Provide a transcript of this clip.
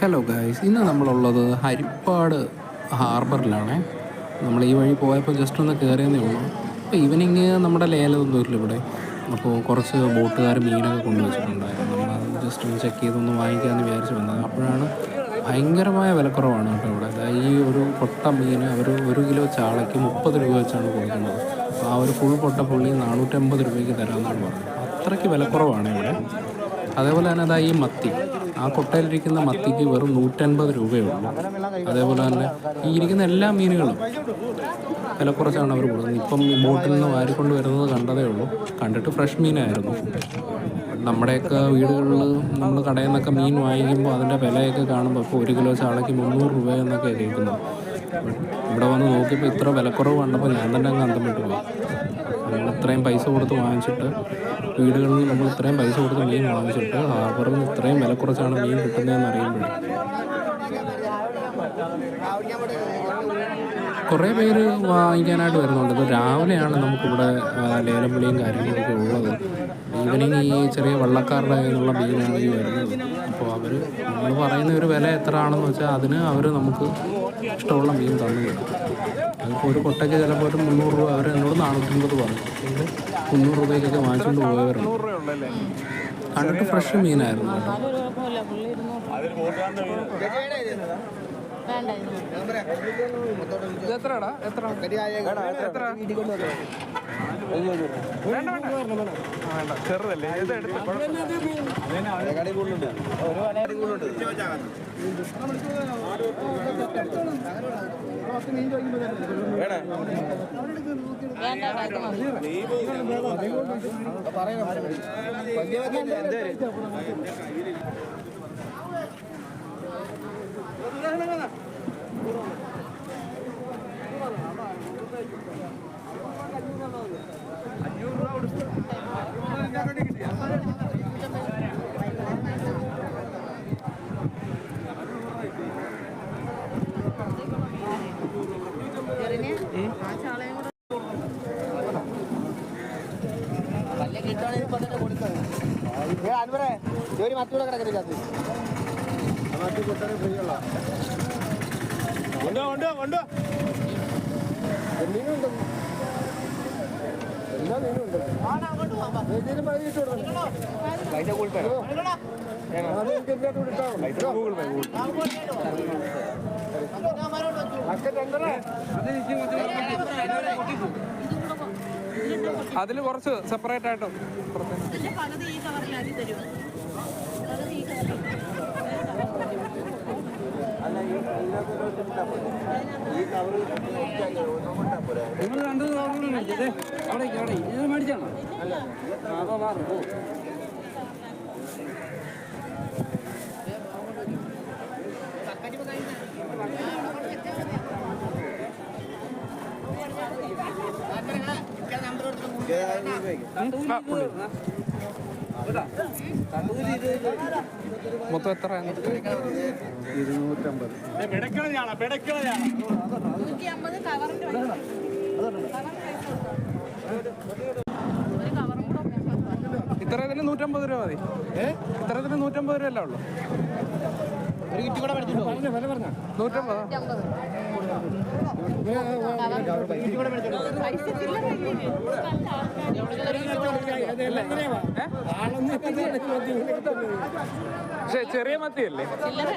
Hello guys ഇന്ന് നമ്മളുള്ളത് ഹരിപ്പാട് ഹാർബറിലാണ്. നമ്മൾ ഈ വഴി പോയപ്പോൾ ജസ്റ്റ് ഒന്ന് കയറിയെന്നേ ഉള്ളൂ. അപ്പോൾ ഈവനിങ് നമ്മുടെ ലേലമൊന്നും ഇല്ല ഇവിടെ. അപ്പോൾ കുറച്ച് ബോട്ടുകാർ മീനൊക്കെ കൊണ്ടുവച്ചിട്ടുണ്ടായിരുന്നു. നമ്മൾ ജസ്റ്റ് ഒന്ന് ചെക്ക് ചെയ്തൊന്ന് വാങ്ങിക്കാമെന്ന് വിചാരിച്ചു വന്നത്. അപ്പോഴാണ് ഭയങ്കരമായ വിലക്കുറവാണ് കേട്ടോ ഇവിടെ. അതായത് ഈ ഒരു പൊട്ട മീൻ അവർ ഒരു കിലോ ചാളയ്ക്ക് മുപ്പത് രൂപ വെച്ചാണ് കൊടുക്കുന്നത്. അപ്പോൾ ആ ഒരു ഫുൾ പൊട്ട പുള്ളി നാനൂറ്റമ്പത് രൂപയ്ക്ക് തരാമെന്നാണ് പറഞ്ഞത്. അത്രയ്ക്ക് വിലക്കുറവാണ് ഇവിടെ. അതേപോലെ തന്നെ അതാ ഈ മത്തി. ആ കൊട്ടയിലിരിക്കുന്ന മത്തിക്ക് വെറും നൂറ്റൻപത് രൂപയുള്ളൂ. അതേപോലെ തന്നെ ഈ ഇരിക്കുന്ന എല്ലാ മീനുകളും വില കുറച്ചാണ് അവർ കൊടുക്കുന്നത്. ഇപ്പം ബോട്ടിൽ നിന്ന് വാരിക്കൊണ്ട് വരുന്നത് കണ്ടതേ ഉള്ളൂ. കണ്ടിട്ട് ഫ്രഷ് മീനായിരുന്നു. നമ്മുടെയൊക്കെ വീടുകളിൽ നമ്മൾ കടയിൽ നിന്നൊക്കെ മീൻ വാങ്ങിക്കുമ്പോൾ അതിന്റെ വിലയൊക്കെ കാണുമ്പോൾ ഇപ്പോൾ ഒരു കിലോ ചാളയ്ക്ക് മുന്നൂറ് രൂപ എന്നൊക്കെ കേൾക്കുന്നത്. ഇവിടെ വന്ന് നോക്കിയപ്പോൾ ഇത്ര വിലക്കുറവ് കണ്ടപ്പോൾ ഞാൻ തന്നെ അങ്ങ് അന്തം വിട്ടു പോയി. നമ്മൾ ഇത്രയും പൈസ കൊടുത്ത് വാങ്ങിച്ചിട്ട് വീടുകളിൽ നമ്മൾ ഇത്രയും പൈസ കൊടുത്ത് മീൻ വാങ്ങിച്ചിട്ട് ഹാർബറിൽ നിന്ന് ഇത്രയും വില കുറച്ചാണ് മീൻ കിട്ടുന്നതെന്ന് അറിയുമ്പോൾ. കുറേ പേര് വാങ്ങിക്കാനായിട്ട് വരുന്നുണ്ട്. ഇപ്പോൾ രാവിലെയാണ് നമുക്കിവിടെ ലേലം വിളിയും കാര്യങ്ങളൊക്കെ ഉള്ളത്. ഈവനിങ് ഈ ചെറിയ വള്ളക്കാരുടെ കയ്യിലുള്ള മീനാണ് ഈ വരുന്നത്. അപ്പോൾ അവർ നമ്മൾ പറയുന്ന ഒരു വില എത്ര ആണെന്ന് വെച്ചാൽ അതിന് അവർ നമുക്ക് ഇഷ്ടമുള്ള മീൻ തന്നു കിട്ടും അതിപ്പോൾ ഒരു കൊട്ടയ്ക്ക് ചിലപ്പോൾ ഒരു മുന്നൂറ് രൂപ അവർ എന്നോട് നാനൂറ്റമ്പത് പറഞ്ഞു. മുന്നൂറ് രൂപയ്ക്കൊക്കെ വാങ്ങിച്ചുകൊണ്ട് പോയവരുണ്ട് കണ്ടിട്ട് ഫ്രഷ് മീനായിരുന്നു കേട്ടോ. എത്രടാ എത്ര? എത്ര? വേണ്ട വേണ്ട. വേണ്ട. ചെറുതല്ലേ? ഇത് എടുത്ത് വേണ്ട വേണ്ട മതി. ചെറിയ ആ ചാളയും കൂടെ ജോലി മറ്റൂടെ കിടക്കരുത് ഉണ്ടോ ഉണ്ടോ ഉണ്ടോ മീനുണ്ട് എല്ലാ മീനുണ്ട് ഏതെങ്കിലും പകുതി ഇട്ട് കൊടുക്കണം അതിന്റെ ഗൂഗിൾ പേ അത് എനിക്ക് ഇട്ടാൽ മതി. ഗൂഗിൾ പേ ഗൂഗിൾ രണ്ടര അതിൽ കുറച്ച് സെപ്പറേറ്റ് ആയിട്ട് നിങ്ങൾ രണ്ട് അവിടെ അവിടെ ഇത് മേടിച്ചാണോ? അതോ മാറും മൊത്തം എത്ര ഇരുന്നൂറ്റമ്പത്. ഇത്ര ഇതിന് നൂറ്റമ്പത് രൂപ മതി. ഇത്ര ഇതിന് നൂറ്റമ്പത് രൂപ അല്ലേ ഉള്ളു. ഒരു കിറ്റ് കൂടെ നൂറ്റമ്പത്? പക്ഷെ ചെറിയ മത്തിയല്ലേ? ചില്ലറ